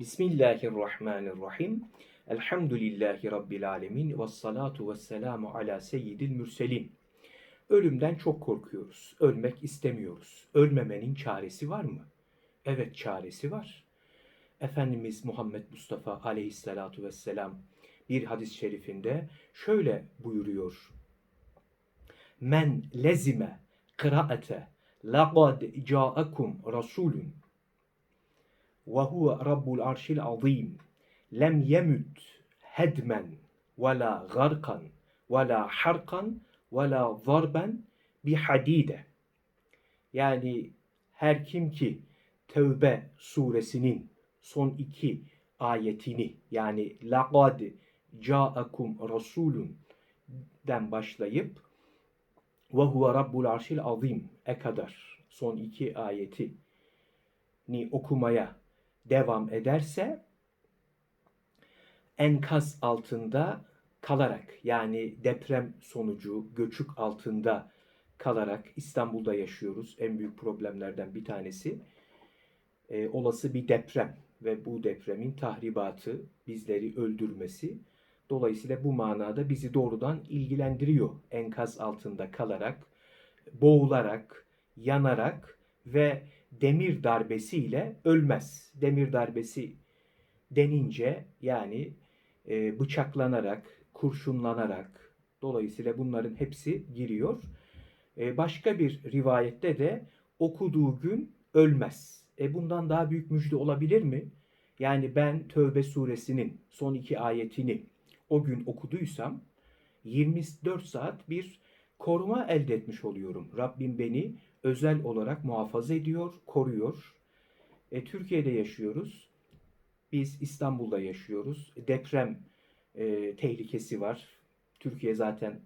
Bismillahirrahmanirrahim. Elhamdülillahi Rabbil alemin. Ve salatu ve selamu ala seyyidil mürselin. Ölümden çok korkuyoruz. Ölmek istemiyoruz. Ölmemenin çaresi var mı? Evet çaresi var. Efendimiz Muhammed Mustafa aleyhissalatu vesselam bir hadis-i şerifinde şöyle buyuruyor. Men lezime kıraate laqad ca'akum rasulun ve huve rabbul arşil azim lem yemut hedmen ve la garkan ve la harkan ve la zarben bi hadide. Yani her kim ki Tevbe suresinin son iki ayetini yani laqad ca'akum rasulun den başlayıp ve huve rabbul arşil azim e kadar son iki ayeti ni okumaya devam ederse enkaz altında kalarak yani deprem sonucu göçük altında kalarak İstanbul'da yaşıyoruz. En büyük problemlerden bir tanesi e, olası bir deprem ve bu depremin tahribatı, bizleri öldürmesi. Dolayısıyla bu manada bizi doğrudan ilgilendiriyor. Enkaz altında kalarak, boğularak, yanarak ve demir darbesiyle ölmez. Demir darbesi denince yani e, bıçaklanarak, kurşunlanarak dolayısıyla bunların hepsi giriyor. E, başka bir rivayette de okuduğu gün ölmez. E bundan daha büyük müjde olabilir mi? Yani ben Tövbe suresinin son iki ayetini o gün okuduysam 24 saat bir koruma elde etmiş oluyorum. Rabbim beni özel olarak muhafaza ediyor, koruyor. E, Türkiye'de yaşıyoruz. Biz İstanbul'da yaşıyoruz. Deprem e, tehlikesi var. Türkiye zaten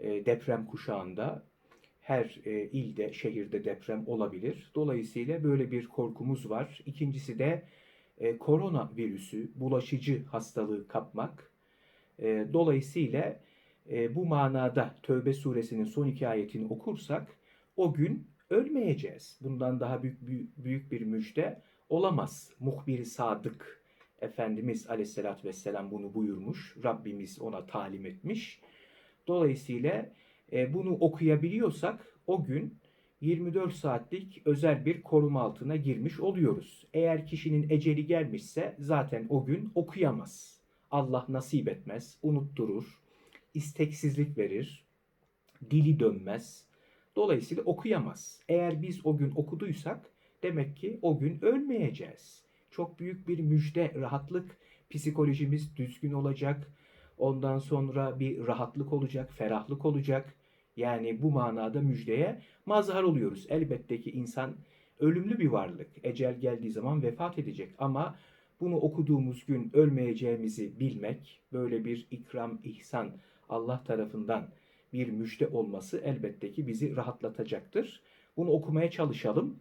e, deprem kuşağında. Her e, ilde, şehirde deprem olabilir. Dolayısıyla böyle bir korkumuz var. İkincisi de e, korona virüsü, bulaşıcı hastalığı kapmak. E, dolayısıyla e, bu manada Tövbe suresinin son iki ayetini okursak o gün ölmeyeceğiz. Bundan daha büyük büyük bir müjde olamaz. Muhbir sadık Efendimiz Aleyhisselatü Vesselam bunu buyurmuş. Rabbimiz ona talim etmiş. Dolayısıyla e, bunu okuyabiliyorsak o gün 24 saatlik özel bir koruma altına girmiş oluyoruz. Eğer kişinin eceli gelmişse zaten o gün okuyamaz. Allah nasip etmez, unutturur, isteksizlik verir, dili dönmez. Dolayısıyla okuyamaz. Eğer biz o gün okuduysak demek ki o gün ölmeyeceğiz. Çok büyük bir müjde, rahatlık, psikolojimiz düzgün olacak. Ondan sonra bir rahatlık olacak, ferahlık olacak. Yani bu manada müjdeye mazhar oluyoruz. Elbette ki insan ölümlü bir varlık. Ecel geldiği zaman vefat edecek ama bunu okuduğumuz gün ölmeyeceğimizi bilmek, böyle bir ikram, ihsan Allah tarafından bir müjde olması elbette ki bizi rahatlatacaktır. Bunu okumaya çalışalım.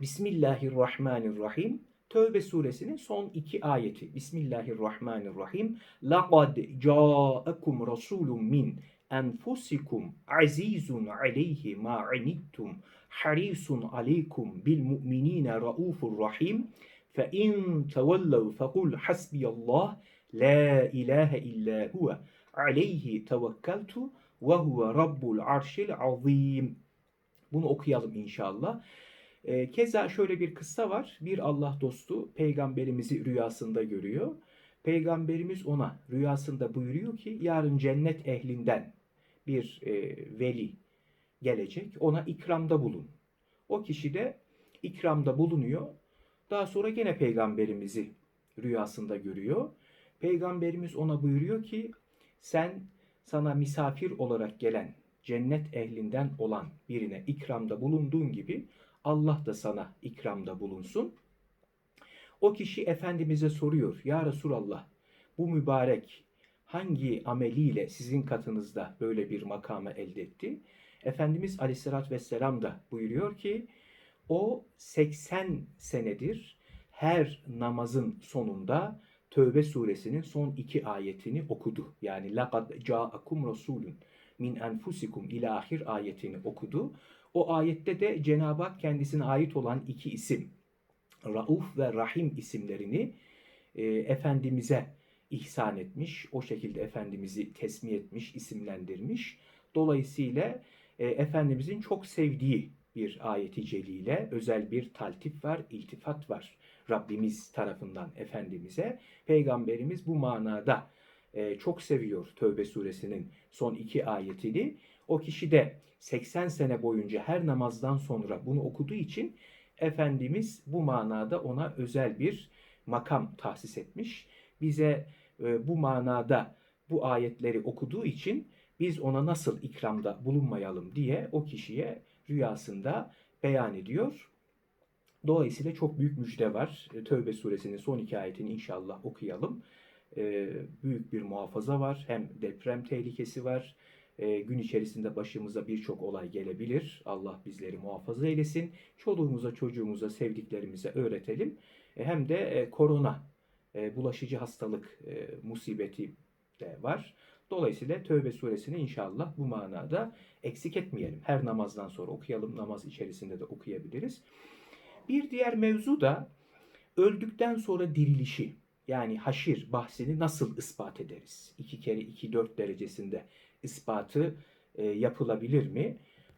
Bismillahirrahmanirrahim. Tövbe suresinin son iki ayeti. Bismillahirrahmanirrahim. Laqad ca'akum rasulun min enfusikum azizun aleyhi ma anittum harisun aleykum bil mu'minine raufur rahim. Fe in tevellev fekul hasbiyallah la ilahe illa aleyhi tevekkeltu ve huve rabbul arşil azim. Bunu okuyalım inşallah. E, keza şöyle bir kıssa var. Bir Allah dostu peygamberimizi rüyasında görüyor. Peygamberimiz ona rüyasında buyuruyor ki yarın cennet ehlinden bir e, veli gelecek. Ona ikramda bulun. O kişi de ikramda bulunuyor. Daha sonra gene peygamberimizi rüyasında görüyor. Peygamberimiz ona buyuruyor ki sen sana misafir olarak gelen cennet ehlinden olan birine ikramda bulunduğun gibi Allah da sana ikramda bulunsun. O kişi Efendimiz'e soruyor. Ya Resulallah bu mübarek hangi ameliyle sizin katınızda böyle bir makama elde etti? Efendimiz Aleyhisselatü Vesselam da buyuruyor ki o 80 senedir her namazın sonunda Tövbe suresinin son iki ayetini okudu. Yani لَقَدْ جَاءَكُمْ رَسُولٌ min enfusikum ilahir ayetini okudu. O ayette de Cenab-ı Hak kendisine ait olan iki isim Rauf ve Rahim isimlerini e, Efendimiz'e ihsan etmiş. O şekilde Efendimiz'i tesmih etmiş, isimlendirmiş. Dolayısıyla e, Efendimiz'in çok sevdiği bir ayeti celile, özel bir taltif var, iltifat var. Rabbimiz tarafından Efendimiz'e. Peygamberimiz bu manada e, çok seviyor Tövbe suresinin son iki ayetini. O kişi de 80 sene boyunca her namazdan sonra bunu okuduğu için Efendimiz bu manada ona özel bir makam tahsis etmiş. Bize e, bu manada bu ayetleri okuduğu için biz ona nasıl ikramda bulunmayalım diye o kişiye rüyasında beyan ediyor. Dolayısıyla çok büyük müjde var. E, Tövbe suresinin son iki ayetini inşallah okuyalım. E, büyük bir muhafaza var. Hem deprem tehlikesi var. E, gün içerisinde başımıza birçok olay gelebilir. Allah bizleri muhafaza eylesin. Çoluğumuza, çocuğumuza, sevdiklerimize öğretelim. Hem de korona, bulaşıcı hastalık musibeti de var. Dolayısıyla Tövbe suresini inşallah bu manada eksik etmeyelim. Her namazdan sonra okuyalım, namaz içerisinde de okuyabiliriz. Bir diğer mevzu da öldükten sonra dirilişi yani haşir bahsini nasıl ispat ederiz? 2 kere 2 4 derecesinde ispatı e, yapılabilir mi?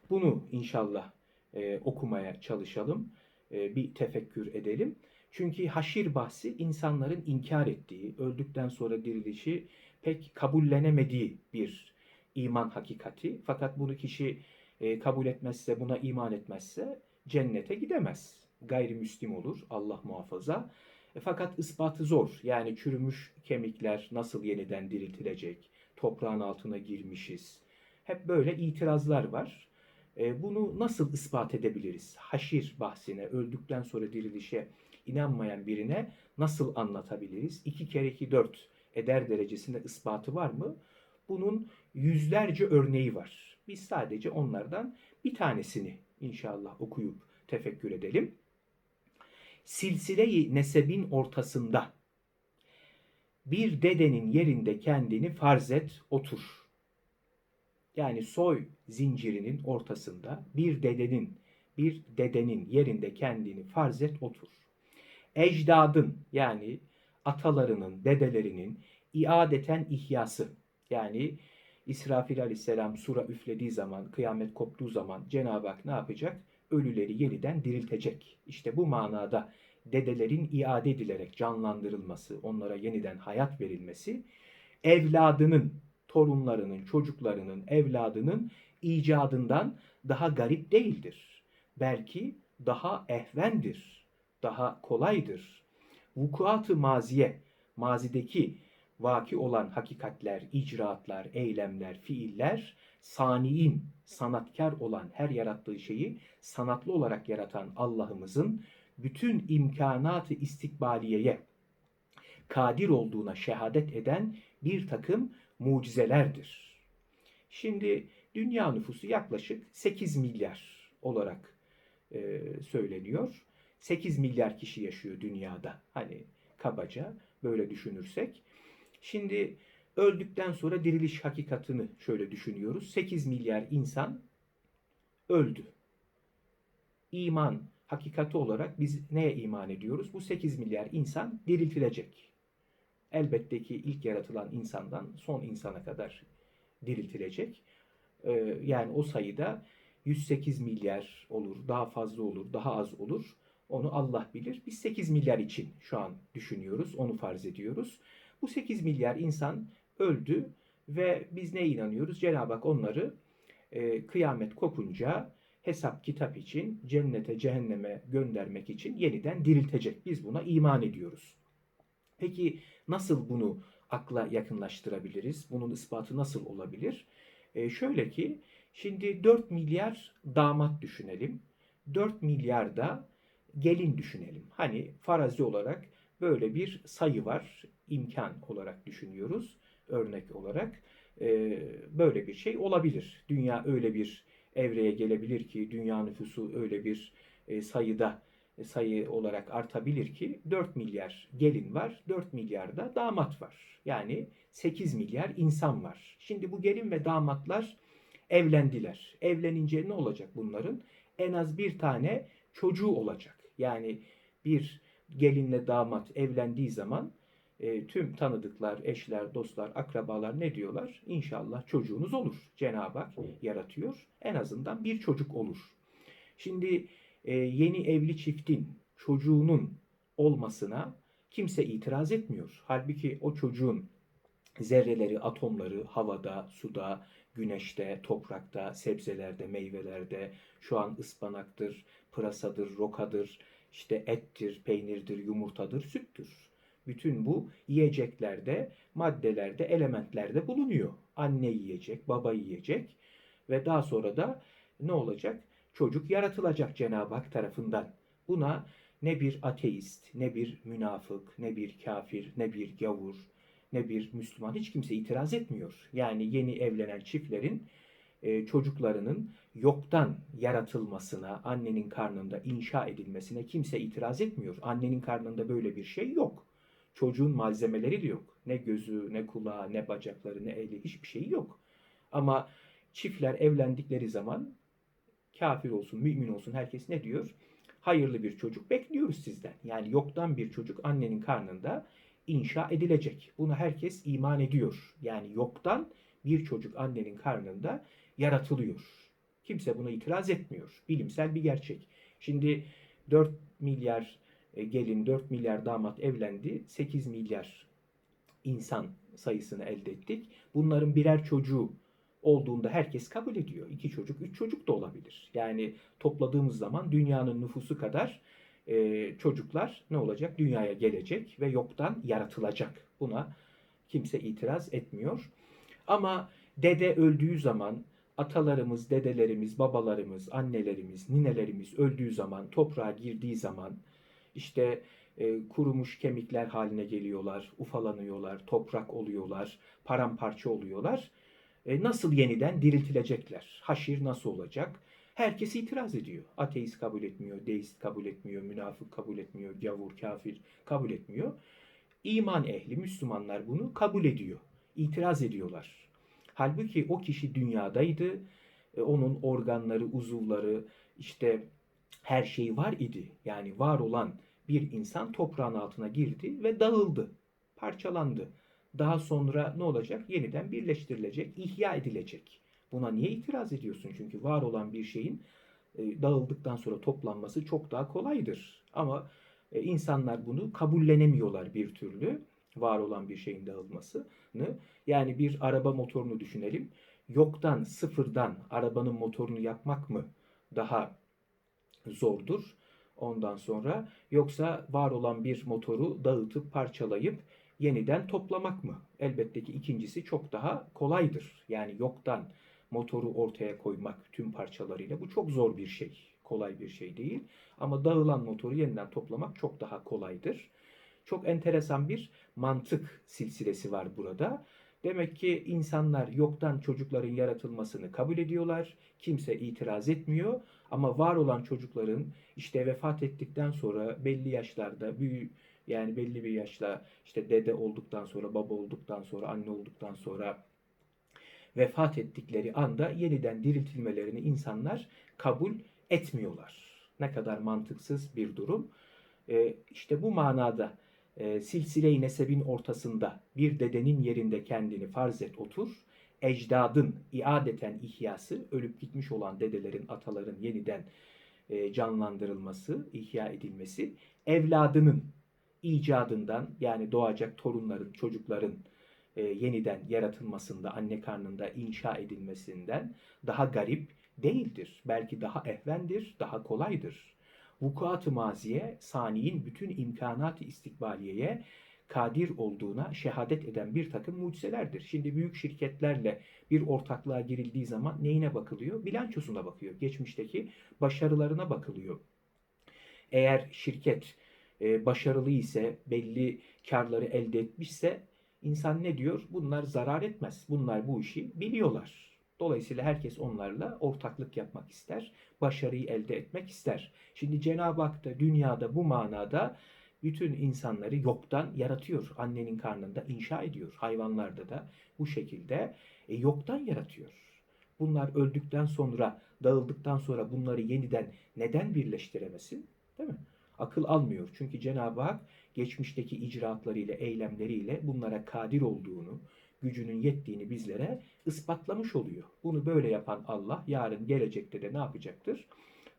Bunu inşallah e, okumaya çalışalım. E, bir tefekkür edelim. Çünkü haşir bahsi insanların inkar ettiği, öldükten sonra dirilişi pek kabullenemediği bir iman hakikati. Fakat bunu kişi e, kabul etmezse, buna iman etmezse cennete gidemez. Gayrimüslim olur, Allah muhafaza. E, fakat ispatı zor. Yani çürümüş kemikler nasıl yeniden diriltilecek? Toprağın altına girmişiz. Hep böyle itirazlar var. E, bunu nasıl ispat edebiliriz? Haşir bahsine, öldükten sonra dirilişe inanmayan birine nasıl anlatabiliriz? 2 kere 2 4 eder derecesinde ispatı var mı? Bunun yüzlerce örneği var. Biz sadece onlardan bir tanesini inşallah okuyup tefekkür edelim. Silsile-i nesebin ortasında bir dedenin yerinde kendini farz et otur. Yani soy zincirinin ortasında bir dedenin bir dedenin yerinde kendini farz et otur. Ecdadın yani atalarının, dedelerinin iadeten ihyası yani İsrafil aleyhisselam sura üflediği zaman, kıyamet koptuğu zaman Cenab-ı Hak ne yapacak? Ölüleri yeniden diriltecek. İşte bu manada dedelerin iade edilerek canlandırılması, onlara yeniden hayat verilmesi, evladının, torunlarının, çocuklarının, evladının icadından daha garip değildir. Belki daha ehvendir, daha kolaydır. Vukuat-ı maziye, mazideki vaki olan hakikatler, icraatlar, eylemler, fiiller, saniin, sanatkar olan her yarattığı şeyi sanatlı olarak yaratan Allah'ımızın bütün imkanatı istikbaliyeye kadir olduğuna şehadet eden bir takım mucizelerdir. Şimdi dünya nüfusu yaklaşık 8 milyar olarak e, söyleniyor. 8 milyar kişi yaşıyor dünyada. Hani kabaca böyle düşünürsek. Şimdi öldükten sonra diriliş hakikatını şöyle düşünüyoruz. 8 milyar insan öldü. İman hakikati olarak biz neye iman ediyoruz? Bu 8 milyar insan diriltilecek. Elbette ki ilk yaratılan insandan son insana kadar diriltilecek. Ee, yani o sayıda 108 milyar olur, daha fazla olur, daha az olur. Onu Allah bilir. Biz 8 milyar için şu an düşünüyoruz, onu farz ediyoruz. Bu 8 milyar insan öldü ve biz ne inanıyoruz? Cenab-ı Hak onları e, kıyamet kopunca hesap kitap için cennete cehenneme göndermek için yeniden diriltecek. Biz buna iman ediyoruz. Peki nasıl bunu akla yakınlaştırabiliriz? Bunun ispatı nasıl olabilir? E, şöyle ki şimdi 4 milyar damat düşünelim. 4 milyar da gelin düşünelim. Hani farazi olarak böyle bir sayı var. imkan olarak düşünüyoruz. Örnek olarak e, böyle bir şey olabilir. Dünya öyle bir evreye gelebilir ki dünya nüfusu öyle bir e, sayıda e, sayı olarak artabilir ki 4 milyar gelin var, 4 milyar da damat var. Yani 8 milyar insan var. Şimdi bu gelin ve damatlar evlendiler. Evlenince ne olacak bunların? En az bir tane çocuğu olacak. Yani bir gelinle damat evlendiği zaman e, tüm tanıdıklar, eşler, dostlar, akrabalar ne diyorlar? İnşallah çocuğunuz olur. Cenab-ı Hak yaratıyor. En azından bir çocuk olur. Şimdi e, yeni evli çiftin çocuğunun olmasına kimse itiraz etmiyor. Halbuki o çocuğun zerreleri, atomları havada, suda, güneşte, toprakta, sebzelerde, meyvelerde, şu an ıspanaktır, pırasadır, rokadır, işte ettir, peynirdir, yumurtadır, süttür. Bütün bu yiyeceklerde, maddelerde, elementlerde bulunuyor. Anne yiyecek, baba yiyecek ve daha sonra da ne olacak? Çocuk yaratılacak Cenab-ı Hak tarafından. Buna ne bir ateist, ne bir münafık, ne bir kafir, ne bir gavur, ne bir Müslüman hiç kimse itiraz etmiyor. Yani yeni evlenen çiftlerin e, çocuklarının yoktan yaratılmasına, annenin karnında inşa edilmesine kimse itiraz etmiyor. Annenin karnında böyle bir şey yok. Çocuğun malzemeleri de yok. Ne gözü, ne kulağı, ne bacakları, ne eli hiçbir şeyi yok. Ama çiftler evlendikleri zaman kafir olsun, mümin olsun herkes ne diyor? Hayırlı bir çocuk bekliyoruz sizden. Yani yoktan bir çocuk annenin karnında inşa edilecek. Buna herkes iman ediyor. Yani yoktan bir çocuk annenin karnında yaratılıyor. Kimse buna itiraz etmiyor. Bilimsel bir gerçek. Şimdi 4 milyar e, gelin, 4 milyar damat evlendi. 8 milyar insan sayısını elde ettik. Bunların birer çocuğu olduğunda herkes kabul ediyor. İki çocuk, üç çocuk da olabilir. Yani topladığımız zaman dünyanın nüfusu kadar e, çocuklar ne olacak? Dünyaya gelecek ve yoktan yaratılacak. Buna kimse itiraz etmiyor. Ama dede öldüğü zaman atalarımız, dedelerimiz, babalarımız, annelerimiz, ninelerimiz öldüğü zaman, toprağa girdiği zaman işte e, kurumuş kemikler haline geliyorlar, ufalanıyorlar, toprak oluyorlar, paramparça oluyorlar. E, nasıl yeniden diriltilecekler? Haşir nasıl olacak? Herkes itiraz ediyor. Ateist kabul etmiyor, deist kabul etmiyor, münafık kabul etmiyor, gavur, kafir kabul etmiyor. İman ehli, Müslümanlar bunu kabul ediyor. İtiraz ediyorlar. Halbuki o kişi dünyadaydı. E, onun organları, uzuvları, işte her şeyi var idi. Yani var olan bir insan toprağın altına girdi ve dağıldı, parçalandı. Daha sonra ne olacak? Yeniden birleştirilecek, ihya edilecek. Buna niye itiraz ediyorsun? Çünkü var olan bir şeyin e, dağıldıktan sonra toplanması çok daha kolaydır. Ama e, insanlar bunu kabullenemiyorlar bir türlü. Var olan bir şeyin dağılmasını. Yani bir araba motorunu düşünelim. Yoktan, sıfırdan arabanın motorunu yapmak mı daha zordur? Ondan sonra yoksa var olan bir motoru dağıtıp parçalayıp yeniden toplamak mı? Elbette ki ikincisi çok daha kolaydır. Yani yoktan motoru ortaya koymak tüm parçalarıyla bu çok zor bir şey. Kolay bir şey değil. Ama dağılan motoru yeniden toplamak çok daha kolaydır. Çok enteresan bir mantık silsilesi var burada. Demek ki insanlar yoktan çocukların yaratılmasını kabul ediyorlar. Kimse itiraz etmiyor. Ama var olan çocukların işte vefat ettikten sonra belli yaşlarda büyü yani belli bir yaşla işte dede olduktan sonra, baba olduktan sonra, anne olduktan sonra vefat ettikleri anda yeniden diriltilmelerini insanlar kabul etmiyorlar. Ne kadar mantıksız bir durum. Ee, işte bu manada e, silsile-i nesebin ortasında bir dedenin yerinde kendini farz et otur. Ecdadın iadeten ihyası, ölüp gitmiş olan dedelerin, ataların yeniden e, canlandırılması, ihya edilmesi, evladının icadından yani doğacak torunların, çocukların e, yeniden yaratılmasında, anne karnında inşa edilmesinden daha garip değildir. Belki daha ehvendir, daha kolaydır. Vukuat-ı maziye, saniyin bütün imkanat-ı istikbaliyeye kadir olduğuna şehadet eden bir takım mucizelerdir. Şimdi büyük şirketlerle bir ortaklığa girildiği zaman neyine bakılıyor? Bilançosuna bakıyor. Geçmişteki başarılarına bakılıyor. Eğer şirket e, başarılı ise, belli karları elde etmişse insan ne diyor? Bunlar zarar etmez. Bunlar bu işi biliyorlar. Dolayısıyla herkes onlarla ortaklık yapmak ister, başarıyı elde etmek ister. Şimdi Cenab-ı Hak da dünyada bu manada bütün insanları yoktan yaratıyor. Annenin karnında inşa ediyor. Hayvanlarda da bu şekilde e, yoktan yaratıyor. Bunlar öldükten sonra, dağıldıktan sonra bunları yeniden neden birleştiremesin? Değil mi? Akıl almıyor. Çünkü Cenab-ı Hak geçmişteki icraatlarıyla, eylemleriyle bunlara kadir olduğunu, gücünün yettiğini bizlere ispatlamış oluyor. Bunu böyle yapan Allah yarın gelecekte de ne yapacaktır?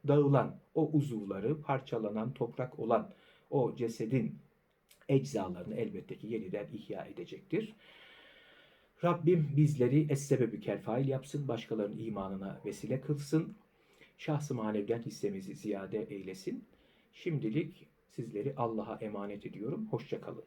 Dağılan o uzuvları, parçalanan toprak olan o cesedin eczalarını elbette ki yeniden ihya edecektir. Rabbim bizleri es-sebebü fail yapsın, başkalarının imanına vesile kılsın. Şahsı manevden hissemizi ziyade eylesin. Şimdilik sizleri Allah'a emanet ediyorum. Hoşça kalın.